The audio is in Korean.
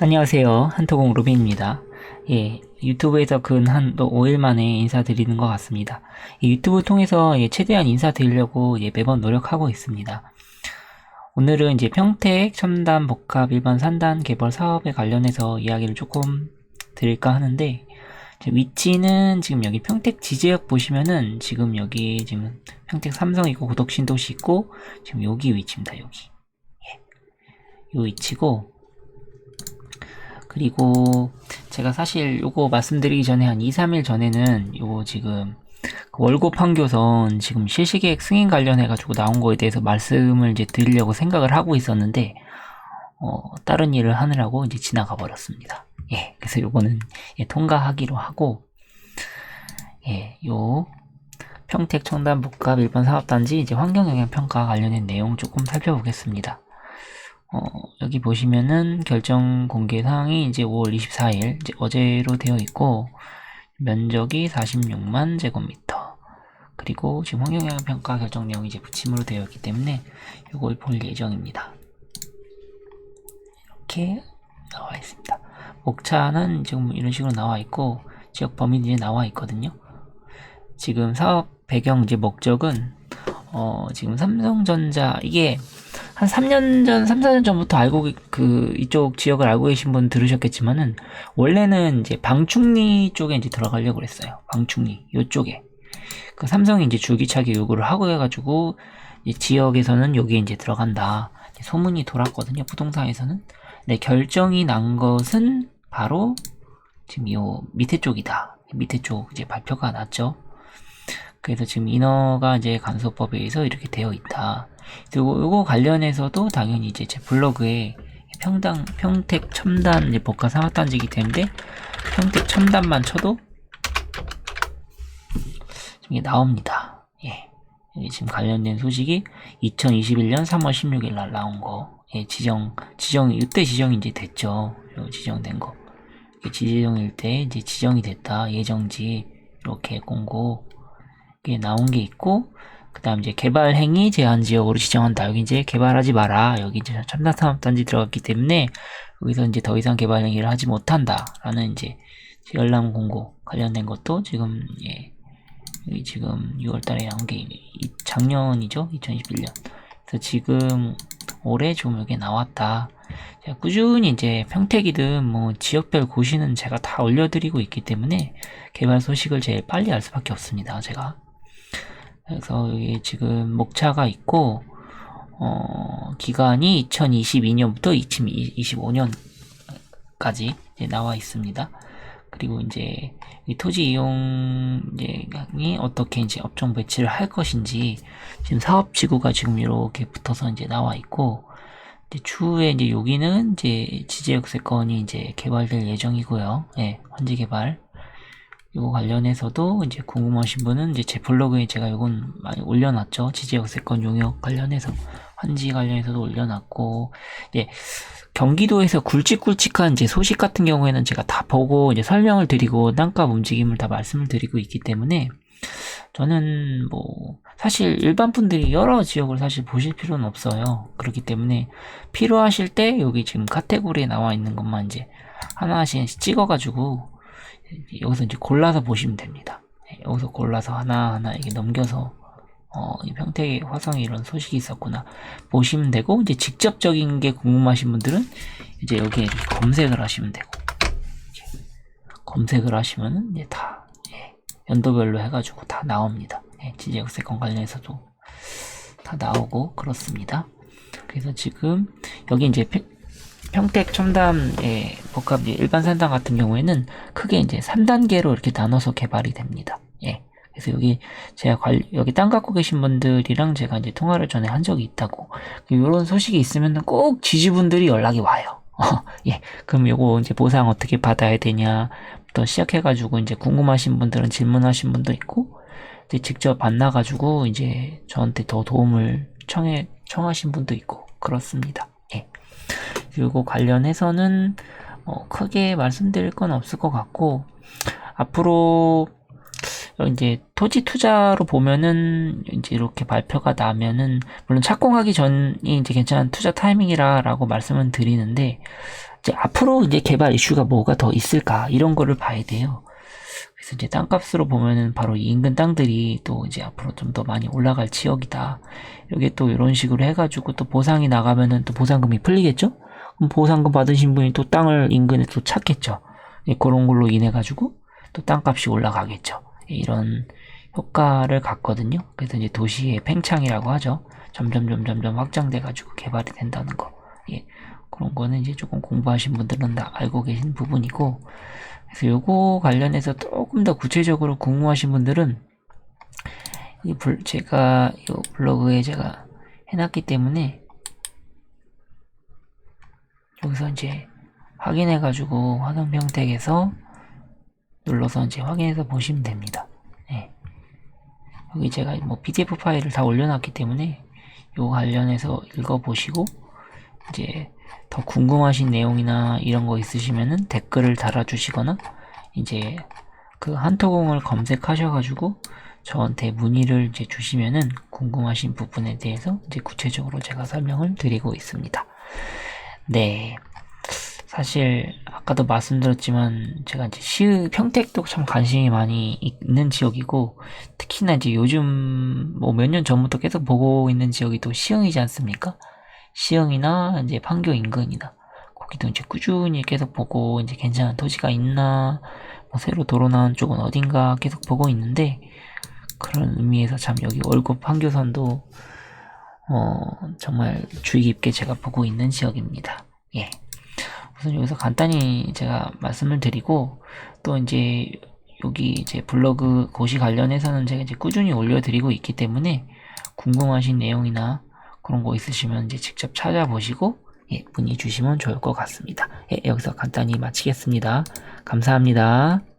안녕하세요. 한토공 로빈입니다. 예, 유튜브에서 근한 5일 만에 인사드리는 것 같습니다. 이 유튜브 통해서 예, 최대한 인사드리려고 예, 매번 노력하고 있습니다. 오늘은 이제 평택 첨단 복합 일반 산단 개발 사업에 관련해서 이야기를 조금 드릴까 하는데 제 위치는 지금 여기 평택 지제역 보시면은 지금 여기 지금 평택 삼성 있고 고덕 신도시 있고 지금 여기 위치입니다. 여기 예. 요 위치고 그리고 제가 사실 요거 말씀드리기 전에 한 2, 3일 전에는 요거 지금 그 월곡 판교선 지금 실시계획 승인 관련해가지고 나온 거에 대해서 말씀을 이제 드리려고 생각을 하고 있었는데 어, 다른 일을 하느라고 이제 지나가 버렸습니다. 예, 그래서 요거는 예, 통과하기로 하고 예, 요 평택 청담 복합 일반 사업단지 이제 환경영향 평가 관련된 내용 조금 살펴보겠습니다. 어, 여기 보시면은 결정 공개 사항이 이제 5월 24일 이제 어제로 되어 있고 면적이 46만 제곱미터 그리고 지금 환경영향 평가 결정 내용이 이제 붙임으로 되어 있기 때문에 이걸 볼 예정입니다. 이렇게 나와 있습니다. 목차는 지금 이런 식으로 나와 있고 지역 범위들이 나와 있거든요. 지금 사업 배경 이제 목적은 어, 지금 삼성전자 이게 한 3년 전, 3, 4년 전부터 알고 계- 그 이쪽 지역을 알고 계신 분 들으셨겠지만은 원래는 이제 방충리 쪽에 이제 들어가려고 그랬어요. 방충리 요쪽에 그 삼성이 이제 줄기차게 요구를 하고 해 가지고 이 지역에서는 여기에 이제 들어간다 이제 소문이 돌았거든요. 부동산에서는 네 결정이 난 것은 바로 지금 요 밑에 쪽이다. 밑에 쪽 이제 발표가 났죠. 그래서 지금 인허가 이제 간소법에 의해서 이렇게 되어 있다. 그리고 이거 관련해서도 당연히 이제 제 블로그에 평당 평택 첨단 이제 복합 상업단지기 때문에 평택 첨단만 쳐도 이게 나옵니다. 예. 지금 관련된 소식이 2021년 3월 16일 날 나온 거. 예, 지정 지정 이때 지정이 이제 됐죠. 요 지정된 거. 지정일 때 이제 지정이 됐다. 예정지 이렇게 공고 이게 나온 게 있고 그 다음 이제 개발 행위 제한 지역으로 지정한다. 여기 이제 개발하지 마라. 여기 이제 첨단 산업단지 들어갔기 때문에 여기서 이제 더 이상 개발 행위를 하지 못한다. 라는 이제 열람 공고 관련된 것도 지금 예 여기 지금 6월 달에 나온 게 이- 작년이죠. 2021년. 그래서 지금 올해 좀 여기 나왔다. 제가 꾸준히 이제 평택이든 뭐 지역별 고시는 제가 다 올려드리고 있기 때문에 개발 소식을 제일 빨리 알 수밖에 없습니다. 제가. 그래서 여기 지금 목차가 있고 어, 기간이 2022년부터 2025년까지 나와 있습니다. 그리고 이제 이 토지 이용이 어떻게 이제 업종 배치를 할 것인지 지금 사업 지구가 지금 이렇게 붙어서 이제 나와 있고 이제 추후에 이제 여기는 이제 지제역세권이 이제 개발될 예정이고요. 예, 환지 개발. 이거 관련해서도 이제 궁금하신 분은 이제 제 블로그에 제가 이건 많이 올려놨죠. 지제역세권 용역 관련해서 환지 관련해서도 올려놨고, 예, 경기도에서 굵직굵직한 이제 소식 같은 경우에는 제가 다 보고 이제 설명을 드리고 땅값 움직임을 다 말씀을 드리고 있기 때문에 저는 뭐 사실 일반 분들이 여러 지역을 사실 보실 필요는 없어요. 그렇기 때문에 필요하실 때 여기 지금 카테고리에 나와 있는 것만 이제 하나씩 찍어가지고 여기서 이제 골라서 보시면 됩니다. 네, 여기서 골라서 하나하나 이게 넘겨서 어, 이 평택에 화성에 이런 소식이 있었구나 보시면 되고 이제 직접적인 게 궁금하신 분들은 이제 여기에 검색을 하시면 되고 검색을 하시면은 이제 다 예, 연도별로 해가지고 다 나옵니다. 예, 지제역세권 관련해서도 다 나오고 그렇습니다. 그래서 지금 여기 이제 평- 평택 첨단의 복합 이제 일반 산단 같은 경우에는 크게 이제 3단계로 이렇게 나눠서 개발이 됩니다. 예. 그래서 여기 제가 관, 여기 땅 갖고 계신 분들이랑 제가 이제 통화를 전에 한 적이 있다고. 이런 소식이 있으면 꼭 지주분들이 연락이 와요. 어, 예. 그럼 요거 이제 보상 어떻게 받아야 되냐, 또 시작해가지고 이제 궁금하신 분들은 질문하신 분도 있고, 이제 직접 만나가지고 이제 저한테 더 도움을 청해, 청하신 분도 있고, 그렇습니다. 예. 그리고 관련해서는 어, 크게 말씀드릴 건 없을 것 같고 앞으로 이제 토지 투자로 보면은 이제 이렇게 발표가 나면은 물론 착공하기 전이 이제 괜찮은 투자 타이밍이라라고 말씀은 드리는데 이제 앞으로 이제 개발 이슈가 뭐가 더 있을까 이런 거를 봐야 돼요. 그래서 이제 땅값으로 보면은 바로 이 인근 땅들이 또 이제 앞으로 좀 더 많이 올라갈 지역이다. 이게 또 이런 식으로 해가지고 또 보상이 나가면은 또 보상금이 풀리겠죠? 보상금 받으신 분이 또 땅을 인근에 또 찾겠죠. 예, 그런 걸로 인해 가지고 또 땅값이 올라가겠죠. 예, 이런 효과를 갖거든요. 그래서 이제 도시의 팽창이라고 하죠. 점점 점점 점 확장돼 가지고 개발이 된다는 거. 예. 그런 거는 이제 조금 공부하신 분들은 다 알고 계신 부분이고 그래서 요거 관련해서 조금 더 구체적으로 궁금하신 분들은 이 불, 제가 이 블로그에 제가 해놨기 때문에 여기서 이제 확인해 가지고 화면 평택에서 눌러서 이제 확인해서 보시면 됩니다. 예. 여기 제가 뭐 PDF 파일을 다 올려놨기 때문에 요 관련해서 읽어보시고 이제 더 궁금하신 내용이나 이런 거 있으시면은 댓글을 달아주시거나 이제 그 한토공을 검색하셔가지고 저한테 문의를 이제 주시면은 궁금하신 부분에 대해서 이제 구체적으로 제가 설명을 드리고 있습니다. 네. 사실 아까도 말씀드렸지만 제가 이제 시 평택도 참 관심이 많이 있는 지역이고 특히나 이제 요즘 뭐 몇 년 전부터 계속 보고 있는 지역이 또 시흥이지 않습니까? 시흥이나 이제 판교 인근이나 거기도 이제 꾸준히 계속 보고 이제 괜찮은 토지가 있나 뭐 새로 도로 나온 쪽은 어딘가 계속 보고 있는데 그런 의미에서 참 여기 월급 판교선도 어 정말 주의 깊게 제가 보고 있는 지역입니다. 예. 우선 여기서 간단히 제가 말씀을 드리고 또 이제 여기 이제 블로그 고시 관련해서는 제가 이제 꾸준히 올려드리고 있기 때문에 궁금하신 내용이나 그런 거 있으시면 이제 직접 찾아보시고 예, 문의 주시면 좋을 것 같습니다. 예, 여기서 간단히 마치겠습니다. 감사합니다.